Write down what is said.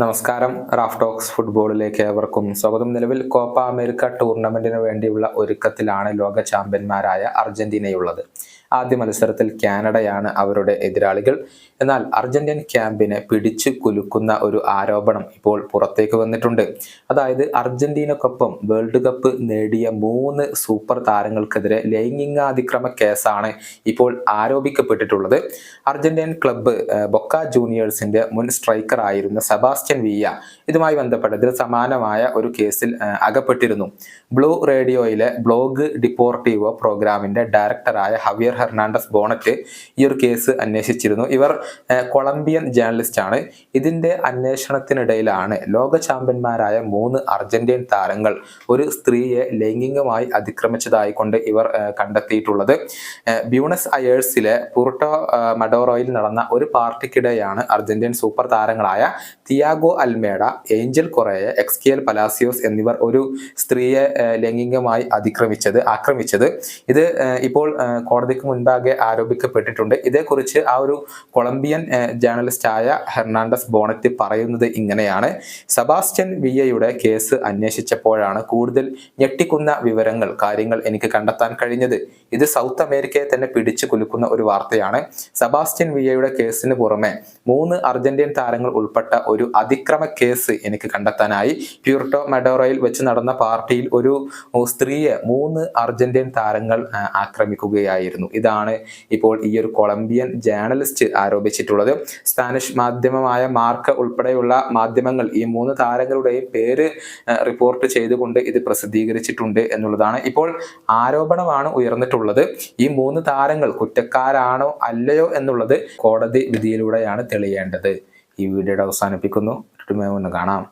നമസ്കാരം. Raf talks ഫുട്ബോളിലേക്ക് ഏവർക്കും സ്വാഗതം. നിലവിൽ കോപ്പ അമേരിക്ക ടൂർണമെന്റിന് വേണ്ടിയുള്ള ഒരുക്കത്തിലാണ് ലോക ചാമ്പ്യന്മാരായ അർജന്റീനയുള്ളത്. ആദ്യ മത്സരത്തിൽ കാനഡയാണ് അവരുടെ എതിരാളികൾ. എന്നാൽ അർജന്റീൻ ക്യാമ്പിനെ പിടിച്ചു കുലുക്കുന്ന ഒരു ആരോപണം ഇപ്പോൾ പുറത്തേക്ക് വന്നിട്ടുണ്ട്. അതായത് അർജന്റീനക്കൊപ്പം വേൾഡ് കപ്പ് നേടിയ മൂന്ന് സൂപ്പർ താരങ്ങൾക്കെതിരെ ലൈംഗികാതിക്രമ കേസാണ് ഇപ്പോൾ ആരോപിക്കപ്പെട്ടിട്ടുള്ളത്. അർജന്റീൻ ക്ലബ്ബ് ബൊക്ക ജൂനിയേഴ്സിന്റെ മുൻ സ്ട്രൈക്കർ ആയിരുന്ന സെബാസ്റ്റ്യൻ വിയ ഇതുമായി ബന്ധപ്പെട്ടതിൽ സമാനമായ ഒരു കേസിൽ അകപ്പെട്ടിരുന്നു. ബ്ലൂ റേഡിയോയിലെ ബ്ലോഗ് ഡിപ്പോർട്ടീവോ പ്രോഗ്രാമിന്റെ ഡയറക്ടറായ ഹവിയർ ഹെർണാണ്ടസ് ബോണറ്റ് ഈ ഒരു കേസ് അന്വേഷിച്ചിരുന്നു. ഇവർ കൊളംബിയൻ ജേർണലിസ്റ്റ് ആണ്. ഇതിന്റെ അന്വേഷണത്തിനിടയിലാണ് ലോക ചാമ്പ്യന്മാരായ മൂന്ന് അർജന്റീൻ താരങ്ങൾ ഒരു സ്ത്രീയെ ലൈംഗികമായി അതിക്രമിച്ചതായി കൊണ്ട് ഇവർ കണ്ടെത്തിയിട്ടുള്ളത്. ബ്യൂണസ് അയേഴ്സിലെ പുർട്ടോ മഡോറോയിൽ നടന്ന ഒരു പാർട്ടിക്കിടെയാണ് അർജന്റീൻ സൂപ്പർ താരങ്ങളായ Thiago Almada Angel Correa Exequiel Palacios എന്നിവർ ഒരു സ്ത്രീയെ ലൈംഗികമായി അതിക്രമിച്ചത് ആക്രമിച്ചത്. ഇത് ഇപ്പോൾ കോടതിക്ക് മുൻപാകെ ആരോപിക്കപ്പെട്ടിട്ടുണ്ട്. ഇതേക്കുറിച്ച് ആ ഒരു കൊളംബിയൻ ജേർണലിസ്റ്റായ ഹെർണാണ്ടസ് ബോണറ്റ് പറയുന്നത് ഇങ്ങനെയാണ്. സെബാസ്റ്റ്യൻ വിയയുടെ കേസ് അന്വേഷിച്ചപ്പോഴാണ് കൂടുതൽ ഞെട്ടിക്കുന്ന വിവരങ്ങൾ കാര്യങ്ങൾ എനിക്ക് കണ്ടെത്താൻ കഴിഞ്ഞത്. ഇത് സൗത്ത് അമേരിക്കയെ തന്നെ പിടിച്ചു കുലുക്കുന്ന ഒരു വാർത്തയാണ്. സെബാസ്റ്റ്യൻ വിയയുടെ കേസിന് പുറമെ മൂന്ന് അർജന്റീൻ താരങ്ങൾ ഉൾപ്പെട്ട ഒരു അതിക്രമ കേസ് എനിക്ക് കണ്ടെത്താനായി പ്യൂർട്ടോ മെഡോറയിൽ വെച്ച് നടന്ന പാർട്ടിയിൽ ഒരു സ്ത്രീയെ മൂന്ന് അർജന്റീൻ താരങ്ങൾ ആക്രമിക്കുകയായിരുന്നു. ഇതാണ് ഇപ്പോൾ ഈ ഒരു കൊളംബിയൻ ജേർണലിസ്റ്റ് ആരോപിച്ചിട്ടുള്ളത്. സ്പാനിഷ് മാധ്യമമായ മാർക്ക് ഉൾപ്പെടെയുള്ള മാധ്യമങ്ങൾ ഈ മൂന്ന് താരങ്ങളുടെയും പേര് റിപ്പോർട്ട് ചെയ്തുകൊണ്ട് ഇത് പ്രസിദ്ധീകരിച്ചിട്ടുണ്ട് എന്നുള്ളതാണ്. ഇപ്പോൾ ആരോപണമാണ് ഉയർന്നിട്ടുള്ളത്. ഈ മൂന്ന് താരങ്ങൾ കുറ്റക്കാരാണോ അല്ലയോ എന്നുള്ളത് കോടതി വിധിയിലൂടെയാണ് തെളിയേണ്ടത്. ഈ വീഡിയോയുടെ അവസാനിപ്പിക്കുന്നു. കാണാം.